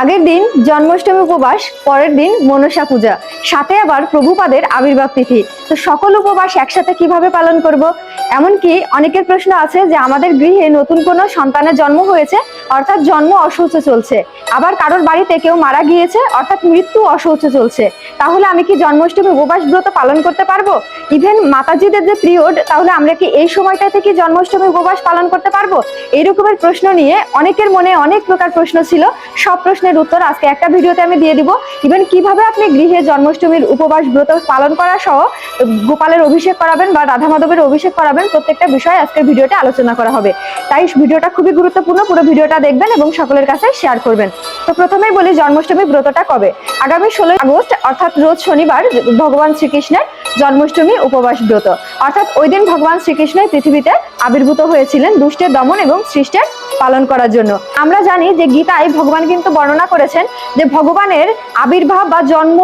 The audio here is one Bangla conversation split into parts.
আগের দিন জন্মাষ্টমী উপবাস, পরের দিন মনসা পূজা। সাথে আবার প্রভুপাদের আবির্ভাব তিথি। তো সকল উপবাস একসাথে কীভাবে পালন করব? এমনকি অনেকের প্রশ্ন আছে যে আমাদের গৃহে নতুন কোনো সন্তানের জন্ম হয়েছে, অর্থাৎ জন্ম অসৌচ চলছে। আবার কারোর বাড়িতে কেউ মারা গিয়েছে, অর্থাৎ মৃত্যু অসৌচ চলছে। তাহলে আমি কি জন্মাষ্টমী উপবাস ব্রত পালন করতে পারব? ইভেন মাতাজিদের যে পিরিয়ড, তাহলে আমরা কি এই সময়টা থেকে জন্মাষ্টমী উপবাস পালন করতে পারব? এই রকমের প্রশ্ন নিয়ে অনেকের মনে অনেক প্রকার প্রশ্ন ছিল। সব প্রশ্নের উত্তর আজকে একটা ভিডিওতে আমি দিয়ে দিব। ইভেন কীভাবে আপনি গৃহে জন্মাষ্টমীর উপবাস ব্রত পালন করা সহ গোপালের অভিষেক করাবেন বা রাধা মাধবের অভিষেক করাবেন, প্রত্যেকটা বিষয় আজকের ভিডিওতে আলোচনা করা হবে। তাই ভিডিওটা খুবই গুরুত্বপূর্ণ, পুরো ভিডিওটা দেখবেন এবং সকলের কাছে শেয়ার করবেন। তো প্রথমেই বলি জন্মাষ্টমী ব্রতটা কবে? আগামী ষোলোই আগস্ট, অর্থাৎ রোজ শনিবার, ভগবান শ্রীকৃষ্ণের জন্মাষ্টমী উপবাস ব্রত। অর্থাৎ ওই দিন ভগবান শ্রীকৃষ্ণের পৃথিবীতে আবির্ভূত হয়েছিলেন দুষ্টের দমন এবং সৃষ্টের পালন করার জন্য। আমরা জানি যে গীতায় ভগবান কিন্তু বর্ণনা করেছেন যে ভগবানের আবির্ভাব বা জন্ম,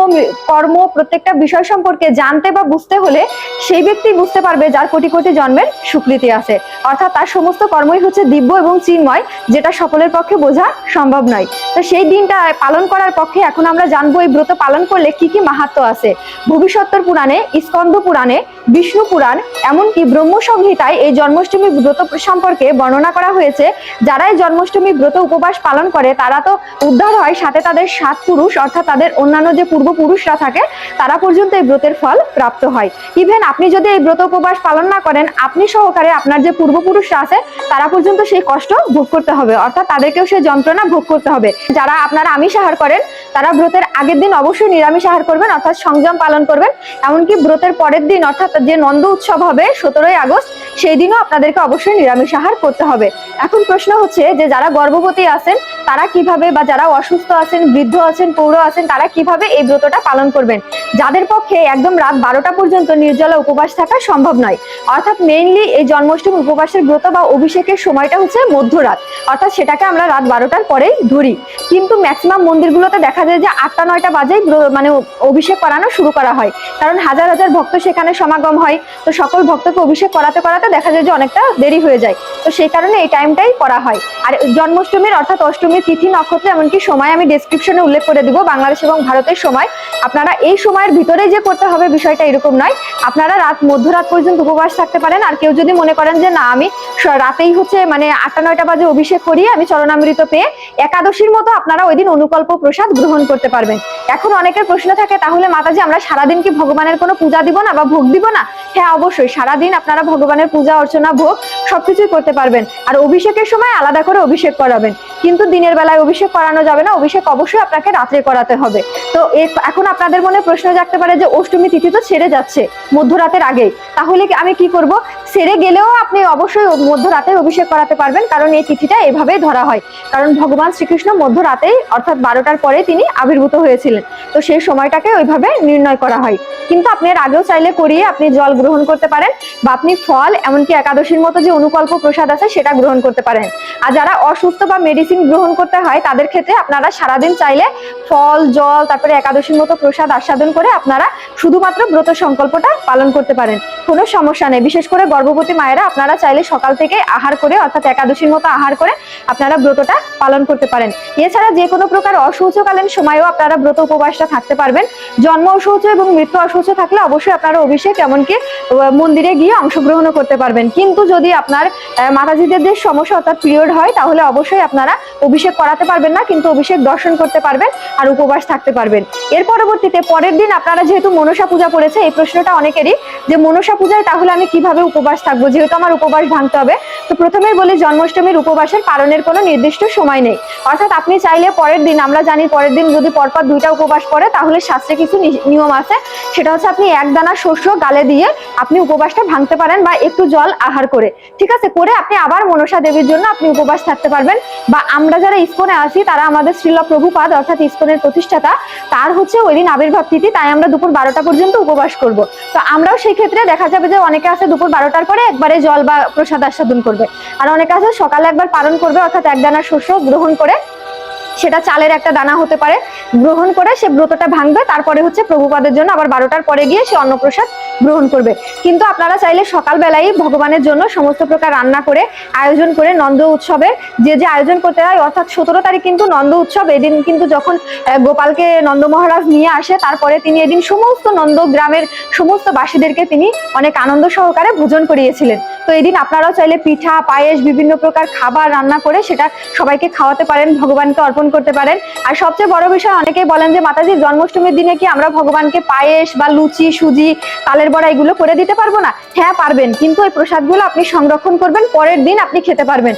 কর্ম প্রত্যেকটা বিষয় সম্পর্কে জানতে বা বুঝতে হলে সেই ব্যক্তি বুঝতে পারবে যার কোটি কোটি জন্মের স্বীকৃতি আছে। অর্থাৎ তার সমস্ত কর্মই হচ্ছে দিব্য এবং চিন্ময়, যেটা সকলের পক্ষে বোঝা সম্ভব নয়। তো সেই দিনটা পালন করার পক্ষে এখন আমরা জানব এই ব্রত পালন করলে কি কি মাহাত্ম আছে। ভবিষ্যত্তর পুরাণে স্কন্দ পুরাণে, বিষ্ণু পুরাণ, এমনকি ব্রহ্ম সংহিতায় এই জন্মাষ্টমী ব্রত সম্পর্কে বর্ণনা করা হয়েছে যারা এই জন্মাষ্টমী ব্রত উপবাস পালন করে, তারা তো উদ্ধার হয় সাথে তাদের সাত পুরুষ, অর্থাৎ তাদের অন্যান্য যে পূর্বপুরুষরা থাকে, তারা পর্যন্ত এই ব্রতের ফল প্রাপ্ত হয়। ইভেন আপনি যদি এই ব্রত উপবাস পালন না করেন, আপনি সহকারে আপনার যে পূর্বপুরুষরা আছে, তারা পর্যন্ত সেই কষ্ট ভোগ করতে হবে, অর্থাৎ তাদেরকেও সেই যন্ত্রণা ভোগ করতে হবে। যারা আপনারা আমিষ আহার করেন, তারা ব্রতের আগের দিন অবশ্যই নিরামিষ আহার করবেন, অর্থাৎ সংযম পালন করবেন। এমনকি ব্রতের পরের দিন, অর্থাৎ যে নন্দ উৎসব হবে, সতেরোই আগস্ট, সেই দিনও আপনাদেরকে অবশ্যই নিরামিষ আহার করতে হবে। এখন প্রশ্ন হচ্ছে যে যারা গর্ভবতী আছেন, তারা কীভাবে বা যারা অসুস্থ আছেন, বৃদ্ধ আছেন, পৌর আছেন, তারা কীভাবে এই ব্রতটা পালন করবেন? যাদের পক্ষে একদম রাত বারোটা পর্যন্ত নির্জলা উপবাস থাকা সম্ভব নয়। অর্থাৎ মেইনলি এই জন্মাষ্টমী উপবাসের ব্রত বা অভিষেকের সময়টা হচ্ছে মধ্যরাত। অর্থাৎ সেটাকে আমরা রাত বারোটার পরেই ধরি। কিন্তু ম্যাক্সিমাম মন্দিরগুলোতে দেখা যায় যে আটটা, নয়টা বাজেই মানে অভিষেক করানো শুরু করা হয়। কারণ হাজার হাজার ভক্ত সেখানে সমাগম হয়। তো সকল ভক্তকে অভিষেক করাতে করাতে দেখা যায় যে অনেকটা দেরি হয়ে যায়। তো সেই কারণে এই টাইমটাই করা হয়। আর জন্মাষ্টমীর অর্থাৎ অষ্টমীর তিথি নক্ষত্র এমনকি সময় আমি ডেসক্রিপশনে উল্লেখ করে দিব, বাংলাদেশ এবং ভারতের সময়। আপনারা এই সময়ের ভিতরে যে করতে হবে বিষয়টা এরকম নয়। আপনারা রাত, মধ্যরাত পর্যন্ত উপবাস থাকতে পারেন। আর কেউ যদি মনে করেন যে, না, আমি রাতেই হচ্ছে মানে আটটা, নয়টা বাজে অভিষেক করিয়ে আমি চরণামৃত পেয়ে একাদশীর মতো আপনারা ওই দিন অনুকল্প প্রসাদ গ্রহণ করতে পারবেন। এখন অনেকের প্রশ্ন থাকে, তাহলে মাতাজি, আমরা সারাদিন কি ভগবানের কোনো পূজা দিব না বা ভোগ দিব না? হ্যাঁ অবশ্যই, সারাদিন আপনারা ভগবানের পূজা, অর্চনা, ভোগ সবকিছুই করতে পারবেন। আর অভিষেকের সময় আলাদা করে অভিষেক করাবেন। কিন্তু দিনের বেলায় অভিষেক করানো যাবে না, অভিষেক অবশ্যই আপনাকে রাত্রে করাতে হবে। তো এখন আপনাদের মনে প্রশ্ন জাগতে পারে যে অষ্টমী তিথি তো ছেড়ে যাচ্ছে মধ্যরাতের আগে তাহলে আমি কি করব? সেরে গেলেও আপনি অবশ্যই মধ্যরাতে অভিষেক করাতে পারবেন, কারণ এই তিথিটা এভাবেই ধরা হয়। কারণ ভগবান শ্রীকৃষ্ণ মধ্যরাতেই অর্থাৎ বারোটার পরে তিনি আবির্ভূত হয়েছিলেন। তো সেই সময়টাকে ওইভাবে নির্ণয় করা হয়। কিন্তু আপনি এর আগেও চাইলে করিয়ে আপনি জল গ্রহণ করতে পারেন বা আপনি ফল, এমনকি একাদশীর মতো যে অনুকল্প প্রসাদ আছে সেটা গ্রহণ করতে পারেন। আর যারা অসুস্থ বা মেডিসিন গ্রহণ করতে হয়, তাদের ক্ষেত্রে আপনারা সারাদিন চাইলে ফল, জল, তারপরে একাদশীর মতো প্রসাদ আস্বাদন করে আপনারা শুধুমাত্র ব্রত সংকল্পটা পালন করতে পারেন। কোনো সমস্যা নেই। বিশেষ করে গর্ভবতী মায়েরা আপনারা চাইলে সকাল থেকে আহার করে, অর্থাৎ একাদশীর মতো আহার করে আপনারা ব্রতটা পালন করতে পারেন। এছাড়া যে কোনো প্রকার অশৌচকালীন সময়েও আপনারা ব্রত উপবাসটা থাকতে পারবেন। জন্ম অশৌচ এবং মৃত্যু অশৌচ থাকলে অবশ্যই আপনারা অভিষেক এমনকি মন্দিরে গিয়ে অংশগ্রহণও করতে পারবেন। কিন্তু যদি আপনার মাতাজিদের যে সমস্যা অর্থাৎ পিরিয়ড হয়, তাহলে অবশ্যই আপনারা অভিষেক করাতে পারবেন না, কিন্তু অভিষেক দর্শন করতে পারবেন আর উপবাস থাকতে পারবেন। এর পরবর্তীতে পরের দিন আপনারা যেহেতু মনসা পূজা পড়েছে, এই প্রশ্নটা অনেকেরই যে মনসা পূজায় তাহলে আমি কীভাবে উপবাস থাকব? যেহেতু আমার উপবাস ভাঙতে হবে তো প্রথমেই বলি, জন্মাষ্টমীর উপবাসের পালনের কোনো নির্দিষ্ট সময় নেই। অর্থাৎ আপনি চাইলে পরের দিন, আমরা জানি পরের দিন যদি পরপর দুইটা উপবাস পড়ে তাহলে শাস্ত্রে কিছু নিয়ম আছে। সেটা হচ্ছে আপনি এক দানা শস্য গালে দিয়ে আপনি উপবাসটা ভাঙতে পারেন বা একটু জল আহার করে। ঠিক আছে? করে আপনি আবার মনসা দেবীর জন্য আপনি উপবাস থাকতে পারবেন। বা আমরা যারা ইস্কনে আছি, তারা আমাদের শ্রীল প্রভুপাদ, অর্থাৎ ইস্কনের প্রতিষ্ঠাতা, তার হচ্ছে ওই দিন আবির্ভাব তিথি, তাই আমরা দুপুর বারোটা পর্যন্ত উপবাস করব। তো আমরাও সেই ক্ষেত্রে দেখা যাবে যে অনেকে আছে দুপুর বারোটার পরে একবারে জল বা প্রসাদ আস্বাদন করবে। আর অনেকে আছে, সকালে একবার পালন করবে, অর্থাৎ এক দানা শস্য গ্রহণ করে। সেটা চালের একটা দানা হতে পারে। গ্রহণ করে সে ব্রতটা ভাঙবে, তারপরে হচ্ছে প্রভুপাদের জন্য আবার বারোটার পরে গিয়ে সে অন্নপ্রসাদ গ্রহণ করবে। কিন্তু আপনারা চাইলে সকালবেলাই ভগবানের জন্য সমস্ত প্রকার রান্না করে আয়োজন করে নন্দ উৎসবের যে যে আয়োজন করতে হয়, অর্থাৎ সতেরো তারিখ কিন্তু নন্দ উৎসব, এদিন কিন্তু যখন গোপালকে নন্দ মহারাজ নিয়ে আসে, তারপরে তিনি এদিন সমস্ত নন্দ গ্রামের সমস্ত বাসীদেরকে তিনি অনেক আনন্দ সহকারে ভোজন করিয়েছিলেন। তো এদিন আপনারাও চাইলে পিঠা, পায়েস, বিভিন্ন প্রকার খাবার রান্না করে সেটা সবাইকে খাওয়াতে পারেন, ভগবানকে অর্পণ করতে পারেন। আর সবচেয়ে বড় বিষয়, অনেকেই বলেন যে, মাতাজি, জন্মাষ্টমীর দিনে কি আমরা ভগবানকে পায়েস বা লুচি, সুজি, তালের বড়া এগুলো করে দিতে পারব না? হ্যাঁ পারবেন। কিন্তু ওই প্রসাদগুলো আপনি সংরক্ষণ করবেন, পরের দিন আপনি খেতে পারবেন।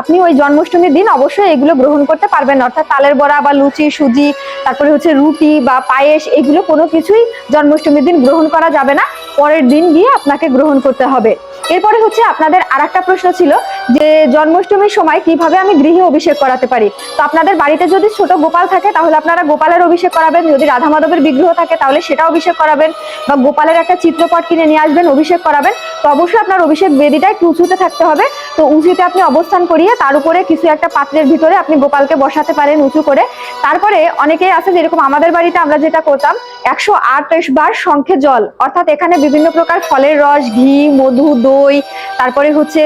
আপনি ওই জন্মাষ্টমীর দিন অবশ্যই এগুলো গ্রহণ করতে পারবেন। অর্থাৎ তালের বড়া বা লুচি, সুজি, তারপরে হচ্ছে রুটি বা পায়েস, এগুলো কোনো কিছুই জন্মাষ্টমীর দিন গ্রহণ করা যাবে না। পরের দিন গিয়ে আপনাকে গ্রহণ করতে হবে। এরপরে হচ্ছে আপনাদের আর প্রশ্ন ছিল যে জন্মাষ্টমীর সময় কীভাবে আমি গৃহে অভিষেক করাতে পারি? তো আপনাদের বাড়িতে যদি ছোট গোপাল থাকে, তাহলে আপনারা গোপালের অভিষেক করাবেন। যদি রাধা মাধবের বিগ্রহ থাকে, তাহলে সেটা অভিষেক করাবেন। বা গোপালের একটা চিত্রপট কিনে নিয়ে আসবেন, অভিষেক করাবেন। তো অবশ্যই আপনার অভিষেক বেদিটা একটু থাকতে হবে। তো উঁচুতে আপনি অবস্থান করিয়ে তার উপরে কিছু একটা পাত্রের ভিতরে আপনি গোপালকে বসাতে পারেন উঁচু করে। তারপরে অনেকেই আছে যেরকম আমাদের বাড়িতে আমরা যেটা করতাম, একশো আঠাশ বার শঙ্খে জল, অর্থাৎ এখানে বিভিন্ন প্রকার ফলের রস, ঘি, মধু, দই, তারপরে হচ্ছে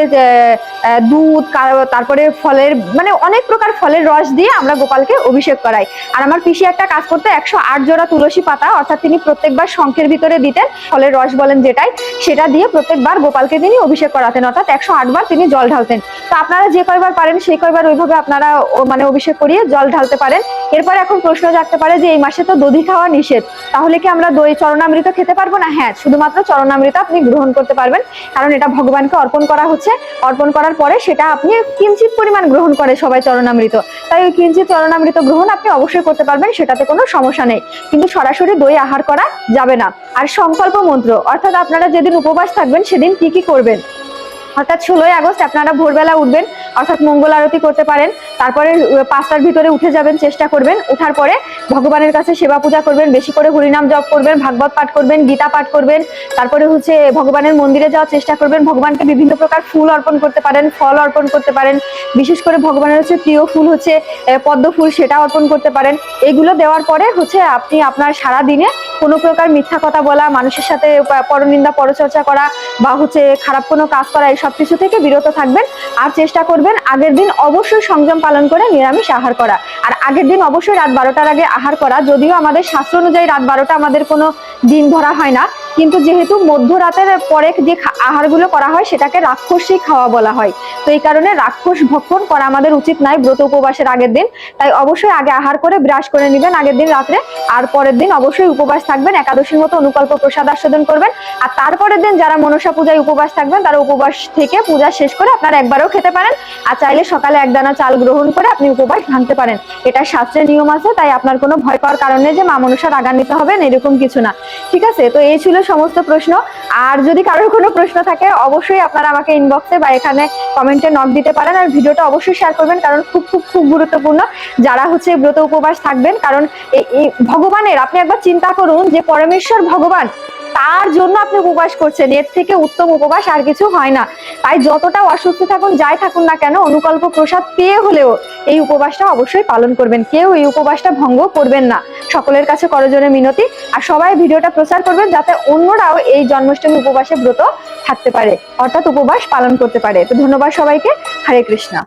দুধ তারপরে ফলের মানে অনেক প্রকার ফলের রস দিয়ে আমরা গোপালকে অভিষেক করাই। আর আমার পিসি একটা কাজ করতে, একশো আট জোড়া তুলসী পাতা, অর্থাৎ তিনি প্রত্যেকবার শঙ্খের ভিতরে দিতেন, ফলের রস বলেন যেটাই, সেটা দিয়ে প্রত্যেকবার গোপালকে তিনি অভিষেক করাতেন। অর্থাৎ একশো আট বার তিনি জল ঢালতেন। তো আপনারা যে কয়বার পারেন, সেই কয়বার ওইভাবে আপনারা মানে অভিষেক করিয়ে জল ঢালতে পারেন। এরপর এখন প্রশ্ন জাগতে পারে যে, এই মাসে তো দধি খাওয়া নিষেধ। তাহলে কি আমরা দই চরণামৃত খেতে পারব না? হ্যাঁ শুধুমাত্র চরণামৃত আপনি গ্রহণ করতে পারবেন। কারণ এটা ভগবানকে অর্পণ করা হচ্ছে। অর্পণ করার পরে সেটা আপনি কিঞ্চিত পরিমাণ গ্রহণ করে সবাই চরণামৃত। তাই ওই কিঞ্চিত চরণামৃত গ্রহণ আপনি অবশ্যই করতে পারবেন, সেটাতে কোনো সমস্যা নেই। কিন্তু সরাসরি দই আহার করা যাবে না। আর সংকল্প মন্ত্র, অর্থাৎ আপনারা যেদিন উপবাস থাকবেন, সেদিন কি কি করবেন? অর্থাৎ ষোলোই আগস্ট আপনারা ভোরবেলা উঠবেন, অর্থাৎ মঙ্গল আরতি করতে পারেন, তারপরে পাঁচটার ভিতরে উঠে যাবেন, চেষ্টা করবেন, উঠার পরে ভগবানের কাছে সেবা পূজা করবেন, বেশি করে হরিনাম জপ করবেন, ভাগবত পাঠ করবেন, গীতা পাঠ করবেন, তারপরে হচ্ছে ভগবানের মন্দিরে যাওয়ার চেষ্টা করবেন, ভগবানকে বিভিন্ন প্রকার ফুল অর্পণ করতে পারেন, ফল অর্পণ করতে পারেন, বিশেষ করে ভগবানের হচ্ছে প্রিয় ফুল হচ্ছে পদ্ম ফুল সেটা অর্পণ করতে পারেন, এগুলো দেওয়ার পরে হচ্ছে আপনি আপনার সারা দিনে কোনো প্রকার মিথ্যা কথা বলা, মানুষের সাথে পরনিন্দা, পরচর্চা করা বা হচ্ছে খারাপ কোনো কাজ করা এই সব কিছু থেকে বিরত থাকবেন আর চেষ্টা করবেন আগের দিন অবশ্যই সংযম পালন করে নিরামিষ আহার করা। আর আগের দিন অবশ্যই রাত বারোটার আগে আহার করা, যদিও আমাদের শাস্ত্র অনুযায়ী রাত বারোটা আমাদের কোনো দিন ধরা হয় না। কিন্তু যেহেতু মধ্যরাতের পরে যে আহারগুলো করা হয়, সেটাকে রাক্ষসী খাওয়া বলা হয়। তো এই কারণে রাক্ষস ভক্ষণ করা আমাদের উচিত নয় ব্রত উপবাসের আগের দিন। তাই অবশ্যই আগে আহার করে ব্রাশ করে নেবেন আগের দিন রাত্রে। আর পরের দিন অবশ্যই উপবাস থাকবেন, একাদশীর মতো অনুকল্প প্রসাদ আস্বাদন করবেন। আর তারপরের দিন যারা মনসা পূজায় উপবাস থাকবেন, তারা উপবাস থেকে পূজা শেষ করে আপনারা একবারও খেতে পারেন। আর চাইলে সকালে এক দানা চাল গ্রহণ করে আপনি উপবাস ভাঙতে পারেন। এটা শাস্ত্রের নিয়ম আছে, তাই আপনার কোনো ভয় পাওয়ার কারণে যে মা মনসা রাগান্বিত হবেন, এরকম কিছু না। ঠিক আছে? তো এই ছিল সমস্ত প্রশ্ন। আর যদি কারোর কোনো প্রশ্ন থাকে, অবশ্যই আপনারা আমাকে ইনবক্সে বা এখানে কমেন্টে নক দিতে পারেন। আর ভিডিওটা অবশ্যই শেয়ার করবেন, কারণ খুব খুব খুব গুরুত্বপূর্ণ। যারা হচ্ছে ব্রত উপবাস থাকবেন, কারণ ভগবানের, আপনি একবার চিন্তা করুন যে পরমেশ্বর ভগবান তার জন্য আপনি উপবাস করছেন। এর থেকে উত্তম উপবাস আর কিছু হয় না। তাই যতটা অসুস্থ থাকুন, যাই থাকুন না কেন, অনুকল্প প্রসাদ পেয়ে হলেও এই উপবাসটা অবশ্যই পালন করবেন। কেউ এই উপবাসটা ভঙ্গ করবেন না। সকলের কাছে করজনে মিনতি। আর সবাই ভিডিওটা প্রচার করবেন যাতে অন্যরাও এই জন্মাষ্টমী উপবাসে ব্রত থাকতে পারে। অর্থাৎ উপবাস পালন করতে পারে। তো ধন্যবাদ সবাইকে। হরে কৃষ্ণা।